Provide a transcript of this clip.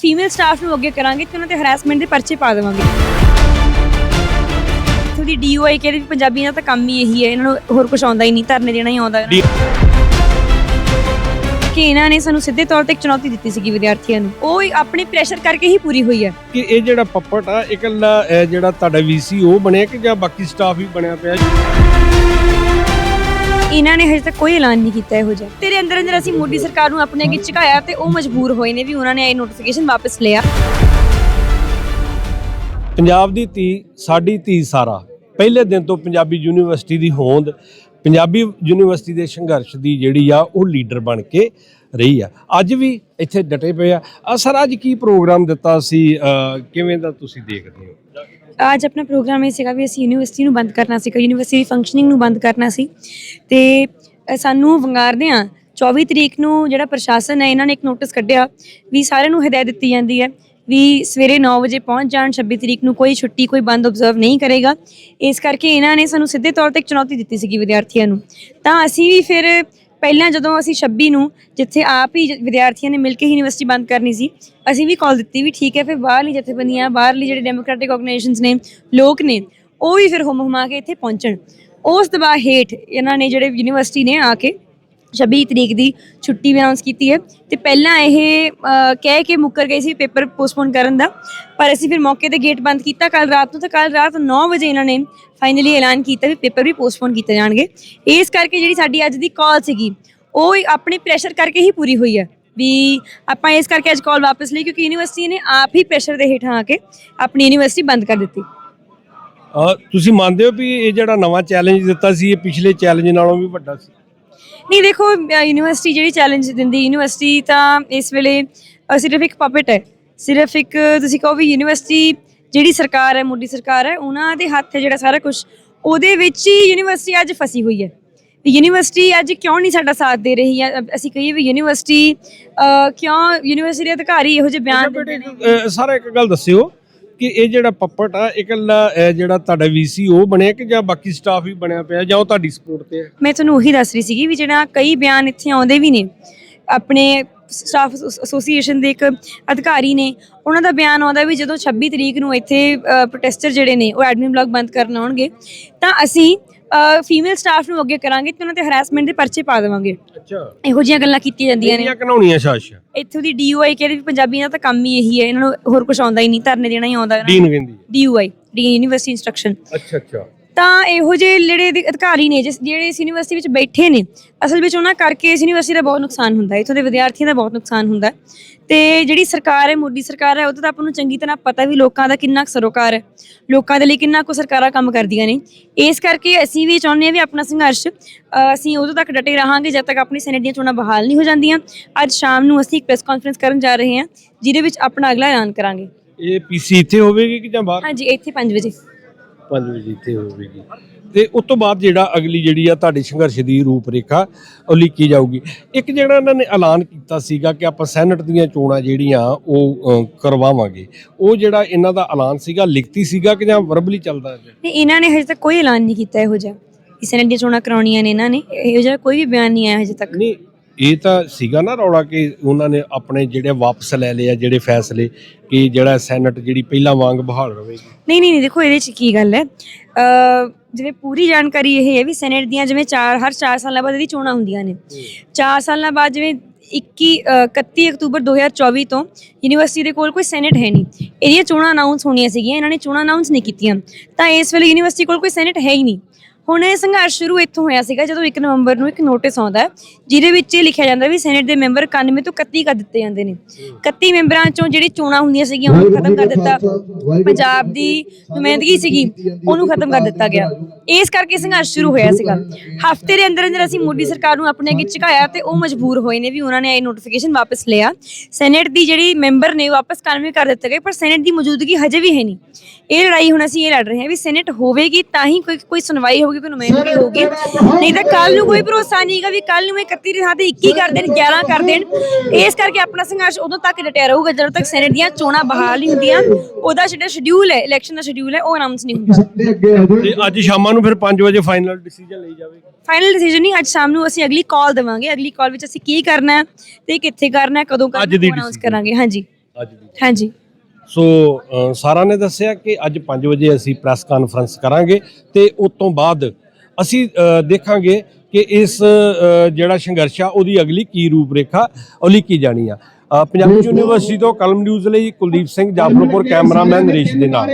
Female staff ਨੂੰ ਅੱਗੇ ਕਰਾਂਗੇ ਤੇ ਉਹਨਾਂ ਤੇ ਹਰਾਸਮੈਂਟ ਦੇ ਪਰਚੇ ਪਾ ਦੇਵਾਂਗੇ। ਇੱਥੋਂ ਦੀ ਡੀਓਆਈ ਕਹਿੰਦੇ ਵੀ ਪੰਜਾਬੀਆਂ ਦਾ ਤਾਂ ਕੰਮ ਹੀ ਇਹੀ ਹੈ ਇਹਨਾਂ ਨੂੰ ਹੋਰ ਕੁਝ ਆਉਂਦਾ ਹੀ ਨਹੀਂ ਧਰਨੇ ਦੇਣਾ ਹੀ ਆਉਂਦਾ। ਕਿ ਇਹਨਾਂ ਨੇ ਸਾਨੂੰ ਸਿੱਧੇ ਤੌਰ ਤੇ ਇੱਕ ਚੁਣੌਤੀ ਦਿੱਤੀ ਸੀਗੀ ਵਿਦਿਆਰਥੀਆਂ ਨੂੰ। ਉਹ ਆਪਣੇ ਪ੍ਰੈਸ਼ਰ ਕਰਕੇ ਹੀ ਪੂਰੀ ਹੋਈ ਹੈ। ਕਿ ਇਹ ਜਿਹੜਾ ਪੱਪਟ ਆ ਇਕੱਲਾ ਜਿਹੜਾ ਤੁਹਾਡਾ ਵੀਸੀ ਉਹ ਬਣਿਆ ਕਿ ਜਾਂ ਬਾਕੀ ਸਟਾਫ ਵੀ ਬਣਿਆ ਪਿਆ? ਇਹਨਾਂ ਨੇ ਹਜੇ ਤੱਕ ਕੋਈ ਐਲਾਨ ਨਹੀਂ ਕੀਤਾ ਇਹੋ ਜਿਹਾ। ਤੇਰੇ ਅੰਦਰ ਅੰਦਰ ਅਸੀਂ ਮੋਦੀ ਸਰਕਾਰ ਨੂੰ ਆਪਣੇ ਅੱਗੇ ਝੁਕਾਇਆ ਤੇ ਉਹ ਮਜਬੂਰ ਹੋਏ ਨੇ ਵੀ ਉਹਨਾਂ ਨੇ ਇਹ ਨੋਟੀਫਿਕੇਸ਼ਨ ਵਾਪਸ ਲਿਆ। ਪੰਜਾਬ ਦੀ ਧੀ ਸਾਡੀ ਧੀ ਸਾਰਾ। ਪਹਿਲੇ ਦਿਨ ਤੋਂ ਪੰਜਾਬੀ ਯੂਨੀਵਰਸਿਟੀ ਦੀ ਹੋਂਦ ਪੰਜਾਬੀ ਯੂਨੀਵਰਸਿਟੀ ਦੇ ਸੰਘਰਸ਼ ਦੀ ਜਿਹੜੀ ਆ ਉਹ ਲੀਡਰ ਬਣ ਕੇ ਰਹੀ ਆ। ਅੱਜ ਵੀ ਇੱਥੇ ਡਟੇ ਪਏ ਆ। ਆ ਸਰ ਅੱਜ ਕੀ ਪ੍ਰੋਗਰਾਮ ਦਿੱਤਾ ਸੀ? ਅਹ, ਕਿਵੇਂ ਦਾ ਤੁਸੀਂ ਦੇਖਦੇ ਹੋ? ਅੱਜ ਆਪਣਾ ਪ੍ਰੋਗਰਾਮ ਇਹ ਸੀਗਾ ਵੀ ਅਸੀਂ ਯੂਨੀਵਰਸਿਟੀ ਨੂੰ ਬੰਦ ਕਰਨਾ ਸੀਗਾ, ਯੂਨੀਵਰਸਿਟੀ ਦੀ ਫੰਕਸ਼ਨਿੰਗ ਨੂੰ ਬੰਦ ਕਰਨਾ ਸੀ ਤੇ ਸਾਨੂੰ ਵੰਗਾਰਦੇ ਆ 24 ਤਰੀਕ ਨੂੰ ਜਿਹੜਾ ਪ੍ਰਸ਼ਾਸਨ ਹੈ, ਇਹਨਾਂ ਨੇ ਇੱਕ ਨੋਟਿਸ ਕੱਢਿਆ ਵੀ ਸਾਰਿਆਂ ਨੂੰ ਹਦਾਇਤ ਦਿੱਤੀ ਜਾਂਦੀ ਹੈ ਵੀ ਸਵੇਰੇ 9 ਵਜੇ ਪਹੁੰਚ ਜਾਣ 26 ਤਰੀਕ ਨੂੰ ਕੋਈ ਛੁੱਟੀ, ਕੋਈ ਬੰਦ ਆਬਜ਼ਰਵ ਨਹੀਂ ਕਰੇਗਾ। ਇਸ ਕਰਕੇ ਇਹਨਾਂ ਨੇ ਸਾਨੂੰ ਸਿੱਧੇ ਤੌਰ ਤੇ ਇੱਕ ਚੁਣੌਤੀ ਦਿੱਤੀ ਸੀਗੀ ਵਿਦਿਆਰਥੀਆਂ ਨੂੰ। ਤਾਂ ਅਸੀਂ ਵੀ ਫਿਰ ਪਹਿਲਾਂ ਜਦੋਂ ਅਸੀਂ 26 ਨੂੰ ਜਿੱਥੇ ਆਪ ਹੀ ਜ- ਵਿਦਿਆਰਥੀਆਂ ਨੇ ਮਿਲ ਕੇ ਯੂਨੀਵਰਸਿਟੀ ਬੰਦ ਕਰਨੀ ਸੀ, ਅਸੀਂ ਵੀ ਕਾਲ ਦਿੱਤੀ ਵੀ ਠੀਕ ਹੈ, ਫਿਰ ਬਾਹਰਲੀ ਜਥੇਬੰਦੀਆਂ, ਬਾਹਰਲੀ ਜਿਹੜੇ ਡੈਮੋਕ੍ਰੈਟਿਕ ਆਰਗੇਨਾਈਜੇਸ਼ਨਸ ਨੇ, ਲੋਕ ਨੇ, ਉਹ ਵੀ ਫਿਰ ਹੁਮ ਹੁਮਾ ਕੇ ਇੱਥੇ ਪਹੁੰਚਣ। ਉਸ ਦਬਾਅ ਹੇਠ ਇਹਨਾਂ ਨੇ ਜਿਹੜੇ ਯੂਨੀਵਰਸਿਟੀ ਨੇ ਆ ਕੇ 26 ਤਰੀਕ ਦੀ ਛੁੱਟੀ ਵੀ ਅਨਾਉਂਸ ਕੀਤੀ ਹੈ। ਤੇ ਪਹਿਲਾਂ ਇਹ ਅ, ਕਹਿ ਕੇ ਮੁੱਕਰ ਗਏ ਸੀ ਪੇਪਰ ਪੋਸਟਪੋਨ ਕਰਨ ਦਾ। ਪਰ ਅਸੀਂ ਫਿਰ ਮੌਕੇ ਤੇ ਗੇਟ ਬੰਦ ਕੀਤਾ ਕੱਲ ਰਾਤ ਨੂੰ ਤਾਂ ਕੱਲ ਰਾਤ 9 ਵਜੇ ਇਹਨਾਂ ਨੇ ਫਾਈਨਲੀ ਐਲਾਨ ਕੀਤਾ ਵੀ ਪੇਪਰ ਵੀ ਪੋਸਟਪੋਨ ਕੀਤੇ ਜਾਣਗੇ। ਇਸ ਕਰਕੇ ਜਿਹੜੀ ਸਾਡੀ ਅੱਜ ਦੀ ਕਾਲ ਸੀਗੀ ਉਹ ਆਪਣੇ ਪ੍ਰੈਸ਼ਰ ਕਰਕੇ ਹੀ ਪੂਰੀ ਹੋਈ ਹੈ। ਵੀ ਆਪਾਂ ਇਸ ਕਰਕੇ ਅੱਜ ਕਾਲ ਵਾਪਸ ਲਈ ਕਿਉਂਕਿ ਯੂਨੀਵਰਸਿਟੀ ਨੇ ਆਪ ਹੀ ਪ੍ਰੈਸ਼ਰ ਦੇ ਹੇਠਾਂ ਆ ਕੇ ਆਪਣੀ ਯੂਨੀਵਰਸਿਟੀ ਬੰਦ ਕਰ ਦਿੱਤੀ। ਅਹ, ਤੁਸੀਂ ਮੰਨਦੇ ਹੋ ਵੀ ਇਹ ਜਿਹੜਾ ਨਵਾਂ ਚੈਲੰਜ ਦਿੱਤਾ ਸੀ ਇਹ ਪਿਛਲੇ ਚੈਲੰਜ ਨਾਲੋਂ ਵੀ ਵੱਡਾ ਸੀ? ਨਹੀਂ ਦੇਖੋ ਯੂਨੀਵਰਸਿਟੀ ਜਿਹੜੀ ਚੈਲੰਜ ਦਿੰਦੀ ਯੂਨੀਵਰਸਿਟੀ ਤਾਂ ਇਸ ਵੇਲੇ ਸਿਰਫ ਇੱਕ ਪਪਟ ਹੈ। ਸਿਰਫ ਇੱਕ ਤੁਸੀਂ ਕਹੋ ਵੀ ਯੂਨੀਵਰਸਿਟੀ ਜਿਹੜੀ ਸਰਕਾਰ ਹੈ ਮੋਦੀ ਸਰਕਾਰ ਹੈ ਉਹਨਾਂ ਦੇ ਹੱਥ ਹੈ ਜਿਹੜਾ ਸਾਰਾ ਕੁਝ ਉਹਦੇ ਵਿੱਚ ਹੀ ਯੂਨੀਵਰਸਿਟੀ ਅੱਜ ਫਸੀ ਹੋਈ ਹੈ। ਯੂਨੀਵਰਸਿਟੀ ਅੱਜ ਕਿਉਂ ਨਹੀਂ ਸਾਡਾ ਸਾਥ ਦੇ ਰਹੀ ਹੈ? ਅਸੀਂ ਕਹੀਏ ਵੀ ਯੂਨੀਵਰਸਿਟੀ ਕਿਉਂ ਯੂਨੀਵਰਸਿਟੀ ਦੇ ਅਧਿਕਾਰੀ ਇਹੋ ਜਿਹੇ ਬਿਆਨ ਦਿੰਦੇ ਨੇ? ਸਾਰਾ ਇੱਕ ਗੱਲ ਦੱਸਿਓ। ਕਿ ਇਹ ਜਿਹੜਾ ਪੱਪਟ ਆ ਇਕੱਲਾ ਜਿਹੜਾ ਤੁਹਾਡਾ ਵੀਸੀ ਉਹ ਬਣਿਆ ਕਿ ਜਾਂ ਬਾਕੀ ਸਟਾਫ ਵੀ ਬਣਿਆ ਪਿਆ, ਜਾਂ ਉਹ ਤੁਹਾਡੀ ਸਪੋਰਟ ਤੇ ਹੈ ਮੈਂ ਤੁਹਾਨੂੰ ਉਹੀ ਦੱਸ ਰਹੀ ਸੀਗੀ ਵੀ ਜਿਹੜਾ ਕਈ ਬਿਆਨ ਇੱਥੇ ਆਉਂਦੇ ਵੀ ਨੇ, ਆਪਣੇ ਸਟਾਫ ਐਸੋਸੀਏਸ਼ਨ ਦੇ ਇੱਕ ਅਧਿਕਾਰੀ ਨੇ, ਉਹਨਾਂ ਦਾ ਬਿਆਨ ਆਉਂਦਾ ਵੀ ਜਦੋਂ 26 ਤਰੀਕ ਨੂੰ ਇੱਥੇ ਪ੍ਰੋਟੈਸਟਰ ਜਿਹੜੇ ਨੇ, ਉਹ ਐਡਮਿਨ ਬਲਾਕ ਬੰਦ ਕਰਨ ਆਉਣਗੇ, ਤਾਂ ਅਸੀਂ ਫੀਮੇਲ ਸਟਾਫ ਨੂੰ ਅੱਗੇ ਕਰਾਂਗੇ ਤੇ ਉਹਨਾਂ ਤੇ ਹਰਾਸਮੈਂਟ ਦੇ ਪਰਚੇ ਪਾ ਦੇਵਾਂਗੇ। ਅੱਛਾ। ਇਹੋ ਜਿਹੀਆਂ ਗੱਲਾਂ ਕੀਤੀਆਂ ਜਾਂਦੀਆਂ ਨੇ। ਕਿੰਨੀਆਂ ਕਨਾਉਣੀਆਂ ਸ਼ਾਸ਼? ਇੱਥੋਂ ਦੀ ਡੀਓਆਈ ਕਹਿੰਦੇ ਵੀ ਪੰਜਾਬੀਆਂ ਦਾ ਤਾਂ ਕੰਮ ਹੀ ਇਹੀ ਹੈ ਇਹਨਾਂ ਨੂੰ ਹੋਰ ਕੁਝ ਆਉਂਦਾ ਹੀ ਨਹੀਂ ਧਰਨੇ ਦੇਣਾ ਹੀ ਆਉਂਦਾ ਡੀਨ ਕਹਿੰਦੀ ਹੈ। ਡੀਯੂਆਈ ਡੀ ਯੂਨੀਵਰਸਿਟੀ ਇੰਸਟਰਕਸ਼ਨ ਅੱਛਾ ਅੱਛਾ। ਤਾਂ ਇਹੋ ਜਿਹੇ ਜਿਹੜੇ ਅਧਿ- ਅਧਿਕਾਰੀ ਨੇ ਜਿਸ ਜਿਹੜੇ ਇਸ ਯੂਨੀਵਰਸਿਟੀ ਵਿੱਚ ਬੈਠੇ ਨੇ ਅਸਲ ਵਿੱਚ ਉਹਨਾਂ ਕਰਕੇ ਇਸ ਯੂਨੀਵਰਸਿਟੀ ਦਾ ਬਹੁਤ ਨੁਕਸਾਨ ਹੁੰਦਾ ਹੈ ਇਥੋਂ ਦੇ ਵਿਦਿਆਰਥੀਆਂ ਦਾ ਬਹੁਤ ਨੁਕਸਾਨ ਹੁੰਦਾ ਹੈ। ਤੇ ਜਿਹੜੀ ਸਰਕਾਰ ਹੈ ਮੋਦੀ ਸਰਕਾਰ ਹੈ ਉਹ ਤਾਂ ਆਪਾਂ ਨੂੰ ਚੰਗੀ ਤਰ੍ਹਾਂ ਪਤਾ ਵੀ ਲੋਕਾਂ ਦਾ ਕਿੰਨਾ ਕੁ ਸਰੋਕਾਰ ਹੈ ਲੋਕਾਂ ਦੇ ਲਈ ਕਿੰਨਾ ਕੁ ਸਰਕਾਰਾਂ ਕੰਮ ਕਰਦੀਆਂ ਨੇ। ਇਸ ਕਰਕੇ ਅਸੀਂ ਵੀ ਚਾਹੁੰਦੇ ਹਾਂ ਵੀ ਆਪਣਾ ਸੰਘਰਸ਼ ਅ, ਅਸੀਂ ਉਦੋਂ ਤੱਕ ਡਟੇ ਰਹਾਂਗੇ ਜਦ ਤੱਕ ਆਪਣੀ ਸੈਨੇਟ ਦੀਆਂ ਚੋਣਾਂ ਬਹਾਲ ਨਹੀਂ ਹੋ ਜਾਂਦੀਆਂ। ਅੱਜ ਸ਼ਾਮ ਨੂੰ ਅਸੀਂ ਇੱਕ ਪ੍ਰੈਸ ਕਾਨਫਰੰਸ ਕਰਨ ਜਾ ਰਹੇ ਹਾਂ ਜਿਹਦੇ ਵਿੱਚ ਆਪਣਾ ਅਗਲਾ ਐਲਾਨ ਕਰਾਂਗੇ। ਇਹ ਪੀਸੀ ਇੱਥੇ ਹੋਵੇਗੀ ਕਿ ਜਾਂ ਬਾਹਰ? ਹਾਂਜੀ ਇੱਥੇ 5 ਵਜੇ। 5 ਵਜੇ ਇੱਥੇ ਹੋਵੇਗੀ। ਤੇ ਉਸ ਤੋਂ ਬਾਅਦ ਜਿਹੜਾ ਅਗਲੀ ਜਿਹੜੀ ਆ ਤੁਹਾਡੇ ਸੰਘਰਸ਼ ਦੀ ਰੂਪਰੇਖਾ ਉਹ ਲਿਖੀ ਜਾਊਗੀ। ਇੱਕ ਜਿਹੜਾ ਇਹਨਾਂ ਨੇ ਐਲਾਨ ਕੀਤਾ ਸੀਗਾ ਕਿ ਆਪਾਂ ਸੈਨੇਟ ਦੀਆਂ ਚੋਣਾਂ ਜਿਹੜੀਆਂ ਉਹ ਕਰਵਾਵਾਂਗੇ। ਉਹ ਜਿਹੜਾ ਇਹਨਾਂ ਦਾ ਐਲਾਨ ਸੀਗਾ ਲਿਖਤੀ ਸੀਗਾ ਕਿ ਜਾਂ ਵਰਬਲੀ ਚੱਲਦਾ ਹੈ? ਨਹੀਂ ਇਹਨਾਂ ਨੇ ਹਜੇ ਤੱਕ ਕੋਈ ਐਲਾਨ ਨਹੀਂ ਕੀਤਾ ਇਹੋ ਜਿਹਾ। ਕਿ ਸੈਨੇਟ ਦੀਆਂ ਚੋਣਾਂ ਕਰਾਉਣੀਆਂ ਨੇ ਇਹਨਾਂ ਨੇ। ਇਹੋ ਜਿਹਾ ਕੋਈ ਵੀ ਬਿਆਨ ਨਹੀਂ ਆਇਆ ਹਜੇ ਤੱਕ। ਨਹੀਂ ਇਹ ਤਾਂ ਸੀਗਾ ਨਾ ਰੌਲਾ ਕਿ ਉਹਨਾਂ ਨੇ ਆਪਣੇ ਜਿਹੜੇ ਵਾਪਸ ਲੈ ਲਏ ਆ ਜਿਹੜੇ ਫੈਸਲੇ ਕਿ ਜਿਹੜਾ ਸੈਨੇਟ ਜਿਹੜੀ ਪਹਿਲਾਂ ਵਾਂਗ ਬਹਾਲ ਰਵੇਗੀ ਨਹੀਂ ਨਹੀਂ ਨਹੀਂ ਦੇਖੋ ਇਹਦੇ ਚ ਕੀ ਗੱਲ ਹੈ? ਅ ਜਿਵੇਂ ਪੂਰੀ ਜਾਣਕਾਰੀ ਇਹ ਹੈ ਵੀ ਸੈਨੇਟ ਦੀਆਂ ਜਿਵੇਂ ਚਾਰ ਹਰ 4 ਸਾਲਾਂ ਬਾਅਦ ਇਹਦੀ ਚੋਣਾਂ ਹੁੰਦੀਆਂ ਨੇ। 4 ਸਾਲਾਂ ਬਾਅਦ ਜਿਵੇਂ 21 ਅ, 31 ਅਕਤੂਬਰ 2024 ਤੋਂ ਯੂਨੀਵਰਸਿਟੀ ਦੇ ਕੋਲ ਕੋਈ ਸੈਨੇਟ ਹੈ ਨਹੀਂ। ਇਹਦੀਆਂ ਚੋਣਾਂ ਅਨਾਉਂਸ ਹੋਣੀਆਂ ਸੀਗੀਆਂ ਇਹਨਾਂ ਨੇ ਚੋਣਾਂ ਅਨਾਉਂਸ ਨਹੀਂ ਕੀਤੀਆਂ। ਤਾਂ ਇਸ ਵੇਲੇ ਯੂਨੀਵਰਸਿਟੀ ਕੋਲ ਕੋਈ ਸੈਨੇਟ ਹੈ ਹੀ ਨਹੀਂ। ਹੁਣ ਇਹ ਸੰਘਰਸ਼ ਸ਼ੁਰੂ ਇੱਥੋਂ ਹੋਇਆ ਸੀਗਾ ਜਦੋਂ 1 ਨਵੰਬਰ ਨੂੰ ਇੱਕ ਨੋਟਿਸ ਆਉਂਦਾ ਹੈ, ਜਿਹਦੇ ਵਿੱਚ ਇਹ ਲਿਖਿਆ ਜਾਂਦਾ ਵੀ ਸੈਨੇਟ ਦੇ ਮੈਂਬਰ 91 ਤੋਂ 31 ਕਰ ਦਿੱਤੇ ਜਾਂਦੇ ਨੇ। 31 ਮੈਂਬਰਾਂ ਚੋਂ ਜਿਹੜੀ ਚੋਣਾਂ ਹੁੰਦੀਆਂ ਸੀਗੀਆਂ ਉਹਨੂੰ ਖਤਮ ਕਰ ਦਿੱਤਾ। ਪੰਜਾਬ ਦੀ ਨੁਮਾਇੰਦਗੀ ਸੀਗੀ ਉਹਨੂੰ ਖਤਮ ਕਰ ਦਿੱਤਾ ਗਿਆ। ਇਸ ਕਰਕੇ ਸੰਘਰਸ਼ ਸ਼ੁਰੂ ਹੋਇਆ ਸੀਗਾ। ਹਫ਼ਤੇ ਦੇ ਅੰਦਰ ਅੰਦਰ ਅਸੀਂ ਮੋਦੀ ਸਰਕਾਰ ਨੂੰ ਆਪਣੇ ਅੱਗੇ ਝੁਕਾਇਆ ਤੇ ਉਹ ਮਜਬੂਰ ਹੋਏ ਨੇ ਵੀ ਉਹਨਾਂ ਨੇ ਇਹ ਨੋਟੀਫਿਕੇਸ਼ਨ ਵਾਪਸ ਲਿਆ। ਸੈਨੇਟ ਦੀ ਜਿਹੜੀ ਮੈਂਬਰ ਨੇ ਵਾਪਸ 91 ਕਰ ਦਿੱਤੇ ਗਏ ਪਰ ਸੈਨੇਟ ਦੀ ਮੌਜੂਦਗੀ ਹਜੇ ਵੀ ਹੈ ਨਹੀਂ। ਇਹ ਲੜਾਈ ਹੁਣ ਅਸੀਂ ਇਹ ਲੜ ਰਹੇ ਹਾਂ ਵੀ ਸੈਨੇਟ ਹੋਵੇਗੀ ਤਾਂ ਹੀ ਕੋਈ ਕੋਈ ਸੁਣਵਾਈ ਹੋਵੇਗੀ ਹੋਊਗੀ ਕੋਈ ਨੁਮਾਇੰਦਗੀ ਹੋਊਗੀ ਨਹੀਂ ਤਾਂ ਕੱਲ ਨੂੰ ਕੋਈ ਭਰੋਸਾ ਨਹੀਂਗਾ ਵੀ ਕੱਲ ਨੂੰ ਇਹ 31 ਦੀ ਥਾਂ ਤੇ 21 ਕਰ ਦੇਣ 11 ਕਰ ਦੇਣ। ਇਸ ਕਰਕੇ ਆਪਣਾ ਸੰਘਰਸ਼ ਉਦੋਂ ਤੱਕ ਡਟਿਆ ਰਹੂਗਾ ਜਦੋਂ ਤੱਕ ਸੈਨੇਟ ਦੀਆਂ ਚੋਣਾਂ ਬਹਾਲ ਨਹੀਂ ਹੁੰਦੀਆਂ। ਉਹਦਾ ਜਿਹੜਾ ਸ਼ਡਿਊਲ ਹੈ ਇਲੈਕਸ਼ਨ ਦਾ ਸ਼ਡਿਊਲ ਹੈ ਉਹ ਅਨਾਉਂਸ ਨਹੀਂ ਹੁੰਦਾ। ਤੇ ਅੱਜ ਸ਼ਾਮਾਂ ਨੂੰ ਫਿਰ 5 ਵਜੇ ਫਾਈਨਲ ਡਿਸੀਜਨ ਲਈ ਜਾਵੇਗੀ। ਫਾਈਨਲ ਡਿਸੀਜਨ ਨਹੀਂ ਅੱਜ ਸ਼ਾਮ ਨੂੰ ਅਸੀਂ ਅਗਲੀ ਕਾਲ ਦੇਵਾਂਗੇ। ਅਗਲੀ ਕਾਲ ਵਿੱਚ ਅਸੀਂ ਕੀ ਕਰਨਾ ਹੈ ਤੇ ਕਿੱਥੇ ਕਰਨਾ ਹੈ ਕਦੋਂ ਕਰਨਾ ਦੀ ਅਨਾਉਂਸ। ਕਰਾਂਗੇ। ਹਾਂਜੀ। ਅੱਜ ਦੀ ਹਾਂਜੀ। ਸੋ ਸਾਰਾ ਨੇ ਦੱਸਿਆ ਕਿ ਅੱਜ 5 ਵਜੇ ਅਸੀਂ ਪ੍ਰੈਸ ਕਾਨਫਰੰਸ ਕਰਾਂਗੇ ਤੇ ਉਸ ਤੋਂ ਬਾਅਦ ਅਸੀਂ ਦੇਖਾਂਗੇ ਕਿ ਇਸ ਜਿਹੜਾ ਸੰਘਰਸ਼ ਆ ਉਹਦੀ ਅਗਲੀ ਕੀ ਰੂਪਰੇਖਾ ਉਲੀਕੀ ਜਾਣੀ ਆ। ਪੰਜਾਬੀ ਯੂਨੀਵਰਸਿਟੀ ਤੋਂ ਕਲਮ ਨਿਊਜ਼ ਲਈ ਕੁਲਦੀਪ ਸਿੰਘ ਜਾਫਰਪੁਰ ਕੈਮਰਾਮੈਨ ਨਰੇਸ਼ ਦੇ ਨਾਲ।